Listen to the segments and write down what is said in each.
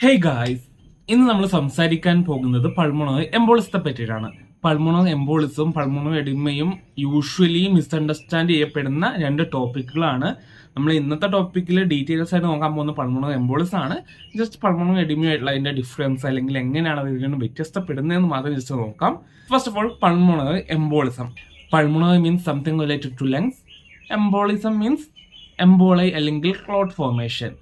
Hey guys ഇന്ന് നമ്മൾ സംസാരിക്കാൻ പോകുന്നത് പൾമണോ എംബോളിസത്തെ പറ്റിയിട്ടാണ്. പൾമോണോ എംബോളിസും പൾമോണോ എഡിമയും യൂഷ്വലി മിസ്അണ്ടർസ്റ്റാൻഡ് ചെയ്യപ്പെടുന്ന രണ്ട് ടോപ്പിക്കുകളാണ് നമ്മൾ ഇന്നത്തെ ടോപ്പിക്കിൽ ഡീറ്റെയിൽസ് ആയിട്ട് നോക്കാൻ പോകുന്ന പൾമോണോ എംബോളിസ് ആണ് ജസ്റ്റ് പൾമോണോ എഡിമയായിട്ടുള്ള അതിന്റെ ഡിഫറൻസ് അല്ലെങ്കിൽ എങ്ങനെയാണ് അത് നിന്ന് വ്യത്യസ്തപ്പെടുന്നതെന്ന് മാത്രം ജസ്റ്റ് നോക്കാം. First of all pulmono embolism. Pulmono means something related to lungs embolism means emboli അല്ലെങ്കിൽ ക്ലോട്ട് ഫോർമേഷൻ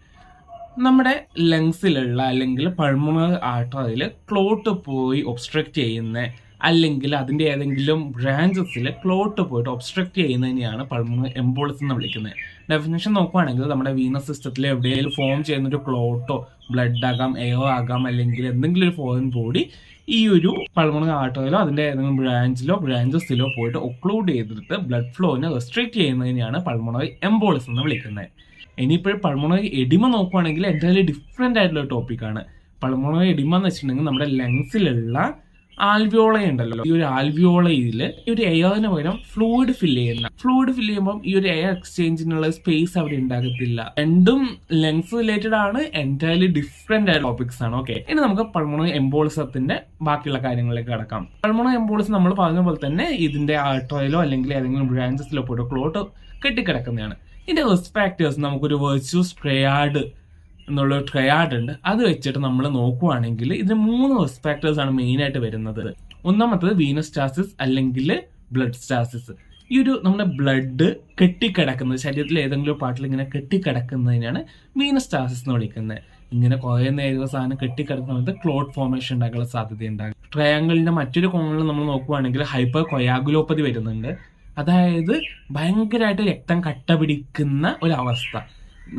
നമ്മുടെ ലങ്സിലുള്ള അല്ലെങ്കിൽ പൾമണറി ആർട്ടറിയിൽ ക്ലോട്ട് പോയി ഒബ്സ്ട്രക്റ്റ് ചെയ്യുന്ന അല്ലെങ്കിൽ അതിന്റെ ഏതെങ്കിലും ബ്രാഞ്ചസിൽ ക്ലോട്ട് പോയിട്ട് ഒബ്സ്ട്രക്റ്റ് ചെയ്യുന്നതിനെയാണ് പൾമണറി എംബോളിസം എന്ന് വിളിക്കുന്നത്. ഡെഫിനേഷൻ നോക്കുവാണെങ്കിൽ നമ്മുടെ വീനസ് സിസ്റ്റത്തിൽ എവിടെയെങ്കിലും ഫോം ചെയ്യുന്ന ഒരു ക്ലോട്ടോ ബ്ലഡ് ആകാം എയർ ആകാം അല്ലെങ്കിൽ എന്തെങ്കിലും ഒരു ഫോറിൻ ബോഡി ഈ ഒരു പൾമണറി ആർട്ടറിയിലോ അതിന്റെ ഏതെങ്കിലും ബ്രാഞ്ചിലോ ബ്രാഞ്ചസിലോ പോയിട്ട് ഒക്ലൂഡ് ചെയ്തിട്ട് ബ്ലഡ് ഫ്ലോനെ റെസ്ട്രിക്ട് ചെയ്യുന്നതിനെയാണ് പൾമണറി എംബോളിസം എന്ന് വിളിക്കുന്നത്. ഇനിയിപ്പോൾ പൾമണറി എഡിമ നോക്കുവാണെങ്കിൽ എന്തായാലും ഡിഫറെന്റ് ആയിട്ടുള്ള ടോപ്പിക്കാണ് പൾമണറി എഡിമ എന്ന് വെച്ചിട്ടുണ്ടെങ്കിൽ നമ്മുടെ ലങ്സിലുള്ള ആൽവിയോള ഉണ്ടല്ലോ. ഈ ഒരു ആൽവിയോളയിൽ ഈ ഒരു എയറിന് പകരം ഫ്ലൂയിഡ് ഫില്ല് ചെയ്യുന്ന ഫ്ലൂയിഡ് ഫില്ല് ചെയ്യുമ്പോൾ ഈ ഒരു എയർ എക്സ്ചേഞ്ചിനുള്ള സ്പേസ് അവിടെ ഉണ്ടാകത്തില്ല. രണ്ടും ലങ്സ് റിലേറ്റഡ് ആണ് എന്റയർലി ഡിഫറെന്റ് ആയ ടോപ്പിക്സ് ആണ് ഓക്കെ ഇനി നമുക്ക് പൾമോണോ എംബോളിസത്തിന്റെ ബാക്കിയുള്ള കാര്യങ്ങളിലേക്ക് കടക്കാം. പൾമോണോ എംബോൾസ് നമ്മൾ പറഞ്ഞ പോലെ തന്നെ ഇതിന്റെ ആർട്ടോയിലോ അല്ലെങ്കിൽ ഏതെങ്കിലും ബ്രാഞ്ചസിലോ പോയിട്ട് ക്ലോട്ട് കെട്ടിക്കിടക്കുന്നതാണ്. റിസ്ക് ഫാക്ടേഴ്സ് നമുക്കൊരു വെർച്യൂസ് ട്രയാഡ് എന്നുള്ള ട്രയാഡ് ഉണ്ട്. അത് വെച്ചിട്ട് നമ്മൾ നോക്കുവാണെങ്കിൽ ഇതിന് മൂന്ന് റിസ്ക് ഫാക്ടേഴ്സ് ആണ് മെയിൻ ആയിട്ട് വരുന്നത്. ഒന്നാമത്തത് വീനസ് സ്റ്റാസിസ് അല്ലെങ്കിൽ ബ്ലഡ് സ്റ്റാസിസ് ഈ ഒരു നമ്മുടെ ബ്ലഡ് കെട്ടിക്കിടക്കുന്നത് ശരീരത്തിലെ ഏതെങ്കിലും പാട്ടിൽ ഇങ്ങനെ കെട്ടിക്കിടക്കുന്നതിനാണ് വീനസ് സ്റ്റാസിസ് എന്ന് വിളിക്കുന്നത്. ഇങ്ങനെ കുറേ നേരം സാധനം കെട്ടിക്കിടക്കുന്നത് ക്ലോട്ട് ഫോർമേഷൻ ഉണ്ടാകാനുള്ള സാധ്യത ഉണ്ടാകും ട്രയാങ്കിളിന്റെ മറ്റൊരു കോണിൽ നമ്മൾ നോക്കുവാണെങ്കിൽ ഹൈപ്പർ കൊയാഗുലോപ്പതി വരുന്നുണ്ട്. അതായത് ഭയങ്കരമായിട്ട് രക്തം കട്ട പിടിക്കുന്ന ഒരവസ്ഥ.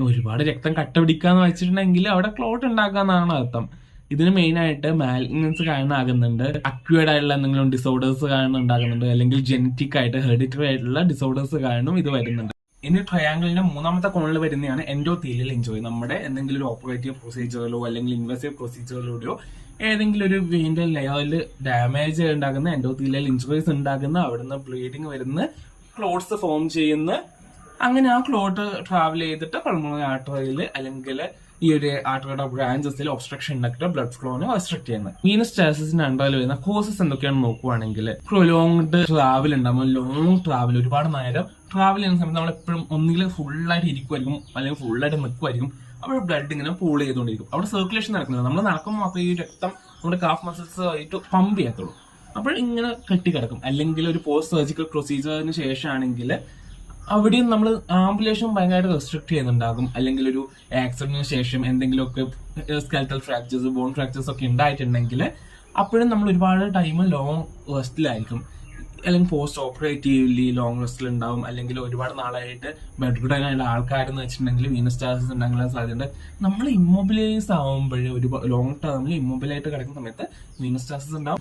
ഒരുപാട് രക്തം കട്ട പിടിക്കാന്ന് വെച്ചിട്ടുണ്ടെങ്കിൽ അവിടെ ക്ലോട്ട് ഉണ്ടാക്കാന്നാണ് അർത്ഥം. ഇതിന് മെയിനായിട്ട് മാലിഗ്നൻസ് കാരണമാകുന്നുണ്ട്. അക്യൂർഡ് ആയിട്ടുള്ള എന്തെങ്കിലും ഡിസോർഡേഴ്സ് കാരണം ഉണ്ടാകുന്നുണ്ട് അല്ലെങ്കിൽ ജനറ്റിക് ആയിട്ട് ഹെറിഡിറ്ററി ആയിട്ടുള്ള ഡിസോർഡേഴ്സ് കാരണം ഇത് വരുന്നുണ്ട്. ഇനി ട്രയാങ്കിളിന്റെ മൂന്നാമത്തെ കോണിൽ വരുന്നതാണ് എൻഡോത്തീലിയൽ ഇഞ്ചുറി നമ്മുടെ എന്തെങ്കിലും ഒരു ഓപ്പറേറ്റീവ് പ്രൊസീജിയറിലോ അല്ലെങ്കിൽ ഇൻവെസ്റ്റീവ് പ്രൊസീജിയറിലൂടെയോ ഏതെങ്കിലും ഒരു വെയിന്റെ ലെയറിൽ ഡാമേജ് ഉണ്ടാകുന്ന എൻഡോത്തീലിയൽ ഇഞ്ചുറീസ് ഉണ്ടാകുന്ന അവിടുന്ന് ബ്ലീഡിങ് വരുന്ന ക്ലോട്ട്സ് ഫോം ചെയ്യുന്ന അങ്ങനെ ആ ക്ലോട്ട് ട്രാവൽ ചെയ്തിട്ട് പൾമണറി ആർട്ടറിയിൽ അല്ലെങ്കിൽ ഈ ഒരു ആർട്ടറിയുടെ ബ്രാഞ്ചസിൽ ഒബ്സ്ട്രക്ഷൻ ഉണ്ടാക്കിയിട്ട് ബ്ലഡ് ഫ്ലോനെ ഒബ്സ്ട്രക്ട് ചെയ്യുന്നത് വീനസ് സ്റ്റാസിന്റെ അണ്ടറിൽ വരുന്ന കോസസ് എന്തൊക്കെയാണെന്ന് നോക്കുവാണെങ്കിൽ പ്രൊലോങ്ഡ് ട്രാവൽ ഉണ്ടാകുമ്പോൾ ലോങ് ട്രാവൽ ഒരുപാട് നേരം ട്രാവൽ ചെയ്യുന്ന സമയത്ത് നമ്മൾ എപ്പോഴും ഒന്നുകിൽ ഫുള്ളായിട്ട് ഇരിക്കുമായിരിക്കും അല്ലെങ്കിൽ ഫുള്ളായിട്ട് നിൽക്കുമായിരിക്കും അവിടെ ബ്ലഡ് ഇങ്ങനെ പൂൾ ചെയ്തുകൊണ്ടിരിക്കും. അവിടെ സർക്കുലേഷൻ നടക്കുന്നത് നമ്മൾ നടക്കുമ്പോൾ മാത്രമേ ഈ രക്തം നമ്മുടെ കാഫ് മസിൽസ് ആയിട്ട് പമ്പ് ചെയ്യത്തുള്ളൂ. അപ്പോൾ ഇങ്ങനെ കെട്ടിക്കിടക്കും. അല്ലെങ്കിൽ ഒരു പോസ്റ്റ് സർജിക്കൽ പ്രൊസീജിയറിന് ശേഷമാണെങ്കിൽ അവിടെയും നമ്മൾ ആംബുലേഷൻ ഭയങ്കരമായിട്ട് റെസ്ട്രിക്ട് ചെയ്യുന്നുണ്ടാകും. അല്ലെങ്കിൽ ഒരു ആക്സിഡന്റിന് ശേഷം എന്തെങ്കിലുമൊക്കെ സ്കെൽറ്റൽ ഫ്രാക്ചേഴ്സ് ബോൺ ഫ്രാക്ചേഴ്സ് ഒക്കെ ഉണ്ടായിട്ടുണ്ടെങ്കിൽ അപ്പോഴും നമ്മൾ ഒരുപാട് ടൈം ലോങ് റെസ്റ്റിലായിരിക്കും അല്ലെങ്കിൽ പോസ്റ്റ് ഓപ്പറേറ്റീവ്ലി ലോങ് റെസ്റ്റിൽ ഉണ്ടാവും. അല്ലെങ്കിൽ ഒരുപാട് നാളായിട്ട് ബെഡ് റിഡനായുള്ള ആൾക്കാരെന്ന് വെച്ചിട്ടുണ്ടെങ്കിൽ വീനസ്റ്റാസിസ് ഉണ്ടാകാൻ സാധ്യതയുണ്ട്. നമ്മൾ ഇമ്മൊബിലൈസ് ആവുമ്പോഴേ ഒരു ലോങ് ടേമിൽ ഇമ്മൊബിലായിട്ട് കിടക്കുന്ന സമയത്ത് വീനസ്റ്റാസിസ് ഉണ്ടാവും.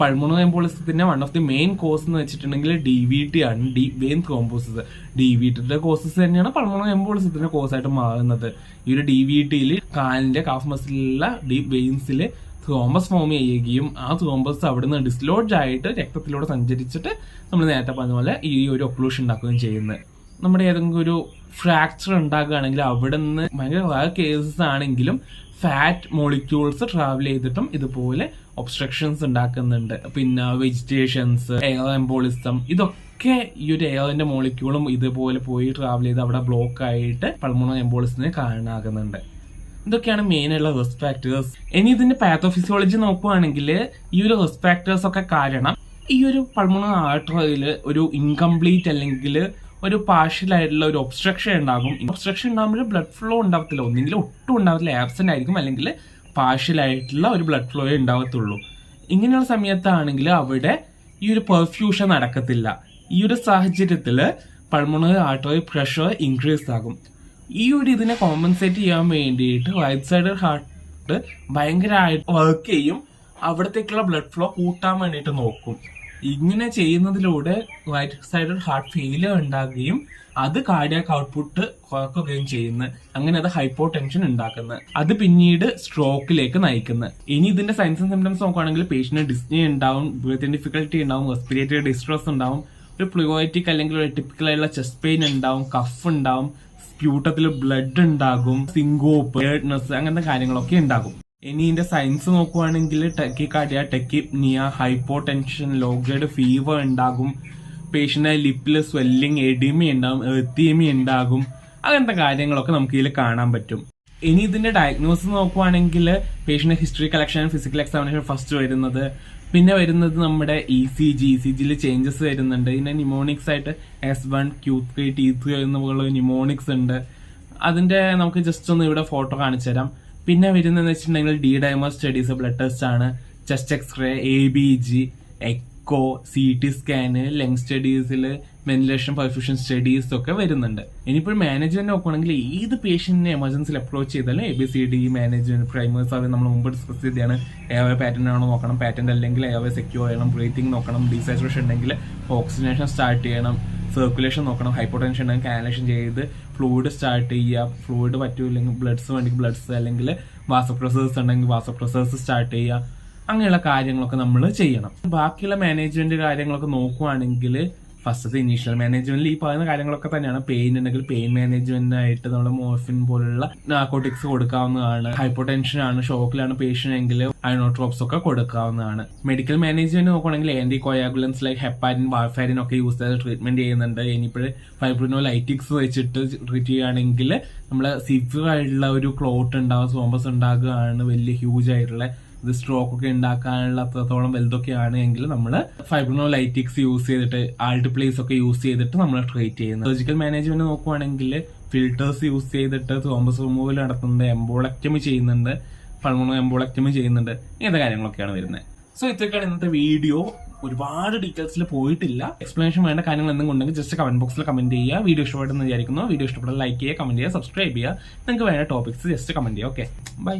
Pulmono എംബോളിസത്തിന്റെ one of the main cause എന്ന് വെച്ചിട്ടുണ്ടെങ്കിൽ ഡി വി ടി ആണ്. D vein thrombosis D V ടിയുടെ കോസസ് തന്നെയാണ് പൾമണോ എംബോളിസത്തിന്റെ കോസ് ആയിട്ട് മാറുന്നത്. ഈ ഒരു ഡി വി ടിയിൽ കാലിന്റെ കാഫ് മസിലുള്ള ഡീപ് വെയിൻസിൽ ത്രോംബസ് ഫോം ചെയ്യുകയും ആ ത്രോംബസ് നിന്ന് ഡിസ്ലോഡ്ജ് ആയിട്ട് രക്തത്തിലൂടെ സഞ്ചരിച്ചിട്ട് നമ്മൾ നേരത്തെ പറഞ്ഞ പോലെ ഈ ഒരു ഒക്ലൂഷൻ ഉണ്ടാക്കുകയും ചെയ്യുന്നത്. നമ്മുടെ ഏതെങ്കിലും ഒരു ഫ്രാക്ചർ ഉണ്ടാക്കുകയാണെങ്കിൽ അവിടെ നിന്ന് ഭയങ്കര കേസസ് ആണെങ്കിലും ഫാറ്റ് മോളിക്യൂൾസ് ട്രാവൽ ചെയ്തിട്ടും ഇതുപോലെ ഒബ്സ്ട്രക്ഷൻസ് ഉണ്ടാക്കുന്നുണ്ട്. പിന്നെ വെജിറ്റേഷൻസ് എയർ എംബോളിസം ഇതൊക്കെ ഈ ഒരു എയറിന്റെ മോളിക്യൂളും ഇതുപോലെ പോയി ട്രാവൽ ചെയ്ത് അവിടെ ബ്ലോക്ക് ആയിട്ട് പൾമോണോ എംബോളിസിനെ കാരണമാകുന്നുണ്ട്. ഇതൊക്കെയാണ് മെയിൻ ആയിട്ടുള്ള റിസ്ക് ഫാക്ടേഴ്സ് ഇനി ഇതിന്റെ പാത്തോഫിസിയോളജി നോക്കുവാണെങ്കിൽ ഈ ഒരു റിസ്ക് ഫാക്ടേഴ്സ് ഒക്കെ കാരണം ഈ ഒരു പൾമോണോ ആർട്ടറിയിൽ ഒരു ഇൻകംപ്ലീറ്റ് അല്ലെങ്കിൽ ഒരു പാർഷ്യൽ ആയിട്ടുള്ള ഒരു ഒബ്സ്ട്രക്ഷൻ ഉണ്ടാകും. ഒബ്സ്ട്രക്ഷൻ ഉണ്ടാകുമ്പോൾ ബ്ലഡ് ഫ്ലോ ഉണ്ടാകത്തില്ല ഒന്നെങ്കിൽ ഒട്ടും ഉണ്ടാകത്തില്ല ആബ്സെന്റ് ആയിരിക്കും. അല്ലെങ്കിൽ പാർഷ്യൽ ആയിട്ടുള്ള ഒരു ബ്ലഡ് ഫ്ലോയേ ഉണ്ടാകത്തുള്ളൂ ഇങ്ങനെയുള്ള സമയത്താണെങ്കിൽ അവിടെ ഈ ഒരു പെർഫ്യൂഷൻ നടക്കത്തില്ല. ഈ ഒരു സാഹചര്യത്തിൽ പൾമണറി ആർട്ടറി പ്രഷർ ഇൻക്രീസ് ആകും. ഈ ഒരു ഇതിനെ കോമ്പൻസേറ്റ് ചെയ്യാൻ വേണ്ടിയിട്ട് റൈറ്റ് സൈഡ് ഹാർട്ട് ഭയങ്കരമായിട്ട് വർക്ക് ചെയ്യും. അവിടത്തേക്കുള്ള ബ്ലഡ് ഫ്ലോ കൂട്ടാൻ വേണ്ടിയിട്ട് നോക്കും. ഇങ്ങനെ ചെയ്യുന്നതിലൂടെ റൈറ്റ് സൈഡ് ഹാർട്ട് ഫെയിലിയർ ഉണ്ടാകുകയും അത് കാർഡിയാക് ഔട്ട്പുട്ട് കുറക്കുകയും ചെയ്യുന്നു. അങ്ങനെ അത് ഹൈപ്പോ ടെൻഷൻ ഉണ്ടാക്കുന്നത് അത് പിന്നീട് സ്ട്രോക്കിലേക്ക് നയിക്കുന്നത് ഇനി ഇതിന്റെ സയൻസ് ആൻഡ് സിംറ്റംസ് നോക്കുകയാണെങ്കിൽ പേഷ്യന്റ് ഡിസ്നി ഉണ്ടാവും ബ്രീത്തിങ് ഡിഫിക്കൽട്ടി ഉണ്ടാവും റെസ്പിറേറ്ററി ഡിസ്ട്രസ് ഉണ്ടാവും ഒരു പ്ലിയോറ്റിക് അല്ലെങ്കിൽ ഒരു ടിപ്പിക്കൽ ആയിട്ടുള്ള ചെസ്റ്റ് പെയിൻ ഉണ്ടാവും കഫ് ഉണ്ടാവും സ്പ്യൂട്ടത്തിൽ ബ്ലഡ് ഉണ്ടാകും സിങ്കോപ്പ് അങ്ങനത്തെ കാര്യങ്ങളൊക്കെ ഉണ്ടാകും. ഇനി ഇതിന്റെ സയൻസ് നോക്കുവാണെങ്കിൽ tachycardia tachypnoea hypotension low grade fever ഉണ്ടാകും. പേഷ്യന്റ് ലിപ്പിൽ സ്വെല്ലിങ് എഡിമി ഉണ്ടാകും എത്തിയമി ഉണ്ടാകും. അങ്ങനത്തെ കാര്യങ്ങളൊക്കെ നമുക്ക് ഇതിൽ കാണാൻ പറ്റും. ഇനി ഇതിന്റെ ഡയഗ്നോസിസ് നോക്കുവാണെങ്കിൽ patient history collection physical examination first വരുന്നത്. പിന്നെ വരുന്നത് നമ്മുടെ E C G E C ജിയിൽ ചേഞ്ചസ് വരുന്നുണ്ട്. പിന്നെ നിമോണിക്സ് ആയിട്ട് S one Q three T three എന്നുള്ള നിമോണിക്സ് ഉണ്ട്. അതിന്റെ നമുക്ക് ജസ്റ്റ് ഒന്ന് ഇവിടെ ഫോട്ടോ കാണിച്ചു തരാം പിന്നെ വരുന്നതെന്ന് വെച്ചിട്ടുണ്ടെങ്കിൽ D dimer studies blood test ആണ്. Chest X ray A B G echo C T scan lung സ്റ്റഡീസിൽ ventilation perfusion studies ഒക്കെ വരുന്നുണ്ട്. ഇനിയിപ്പോൾ മാനേജ്മെന്റ് നോക്കുകയാണെങ്കിൽ ഏത് പേഷ്യന്റിനെ എമർജൻസിൽ അപ്രോച്ച് ചെയ്താലും A B C D management primers അവർ നമ്മൾ മുമ്പ് ഡിസ്കസ് ചെയ്തതാണ്. എയർവേ പാറ്റേൺ ആണോ നോക്കണം പാറ്റേൺ അല്ലെങ്കിൽ എയർവേ സെക്യൂർ ചെയ്യണം ബ്രീത്തിങ് നോക്കണം ഡീസാച്ചുറേഷൻ ഉണ്ടെങ്കിൽ ഓക്സിജനേഷൻ സ്റ്റാർട്ട് ചെയ്യണം. സർക്കുലേഷൻ നോക്കണം ഹൈപ്പോടെൻഷൻ ഉണ്ടെങ്കിൽ കാനലേഷൻ ചെയ്ത് ഫ്ലൂയിഡ് സ്റ്റാർട്ട് ചെയ്യുക. ഫ്ലൂയിഡ് പറ്റൂല്ലെങ്കിൽ ബ്ലഡ്സ് വേണമെങ്കിൽ ബ്ലഡ്സ് അല്ലെങ്കിൽ വാസപ്രസേഴ്സ് ഉണ്ടെങ്കിൽ വാസപ്രസേഴ്സ് സ്റ്റാർട്ട് ചെയ്യുക. അങ്ങനെയുള്ള കാര്യങ്ങളൊക്കെ നമ്മൾ ചെയ്യണം. ബാക്കിയുള്ള മാനേജ്മെന്റ് കാര്യങ്ങളൊക്കെ നോക്കുവാണെങ്കിൽ ഫസ്റ്റത്തെ ഇനീഷ്യൽ മാനേജ്മെന്റിൽ ഈ പറയുന്ന കാര്യങ്ങളൊക്കെ തന്നെയാണ്. പെയിൻ ഉണ്ടെങ്കിൽ പെയിൻ മാനേജ്മെന്റ് ആയിട്ട് നമ്മൾ മോർഫിൻ പോലുള്ള നാർക്കോട്ടിക്സ് കൊടുക്കാവുന്നതാണ്. ഹൈപ്പോടെൻഷൻ ആണ് ഷോക്കിലാണ് പേഷ്യന്റ് എങ്കിൽ അയണോട്രോപ്സ് ഒക്കെ കൊടുക്കാവുന്നതാണ്. മെഡിക്കൽ മാനേജ്മെന്റ് നോക്കുകയാണെങ്കിൽ anti coagulants like heparin warfarin ഒക്കെ യൂസ് ചെയ്ത് ട്രീറ്റ്മെന്റ് ചെയ്യുന്നുണ്ട്. ഇനിയിപ്പോൾ ഫൈബ്രിനോ ലൈറ്റിക്സ് വെച്ചിട്ട് ട്രീറ്റ് ചെയ്യുകയാണെങ്കിൽ നമ്മൾ സിവിയർ ആയിട്ടുള്ള ഒരു ക്ലോട്ട് ഉണ്ടാകും സോമ്പസ് ഉണ്ടാകുകയാണ് വലിയ ഹ്യൂജ് ആയിട്ടുള്ള ഇത് സ്ട്രോക്ക് ഒക്കെ ഉണ്ടാക്കാനുള്ള അത്രത്തോളം വലുതൊക്കെയാണ് എങ്കിൽ നമ്മൾ ഫൈബ്രിനോലൈറ്റിക്സ് യൂസ് ചെയ്തിട്ട് ആൾട്ട് പ്ലേസ് ഒക്കെ യൂസ് ചെയ്തിട്ട് നമ്മൾ ട്രീറ്റ് ചെയ്യുന്നത്. സർജിക്കൽ മാനേജ്മെന്റ് നോക്കുവാണെങ്കിൽ ഫിൽട്ടേഴ്സ് യൂസ് ചെയ്തിട്ട് തോമസ് റിമൂവൽ നടത്തുന്നുണ്ട് എംബോളക്ടമി ചെയ്യുന്നുണ്ട് പൾമണോ എംബോളക്ടമി ചെയ്യുന്നുണ്ട് ഇങ്ങനത്തെ കാര്യങ്ങളൊക്കെയാണ് വരുന്നത്. സോ ഇത്രയൊക്കെയാണ് ഇന്നത്തെ വീഡിയോ ഒരുപാട് ഡീറ്റെയിൽസിൽ പോയിട്ടില്ല. എക്സ്പ്ലനേഷൻ വേണ്ട കാര്യങ്ങൾ എന്തെങ്കിലും ഉണ്ടെങ്കിൽ ജസ്റ്റ് കമന്റ് ബോക്സിൽ കമന്റ് ചെയ്യുക. വീഡിയോ ഇഷ്ടപ്പെട്ടെന്ന് വിചാരിക്കുന്നു. വീഡിയോ ഇഷ്ടപ്പെട്ടാൽ ലൈക്ക് ചെയ്യുക കമന്റ് ചെയ്യുക സബ്സ്ക്രൈബ് ചെയ്യുക. നിങ്ങൾക്ക് വേണ്ട ടോപ്പിക്സ് ജസ്റ്റ് കമന്റ് ചെയ്യുക. Okay bye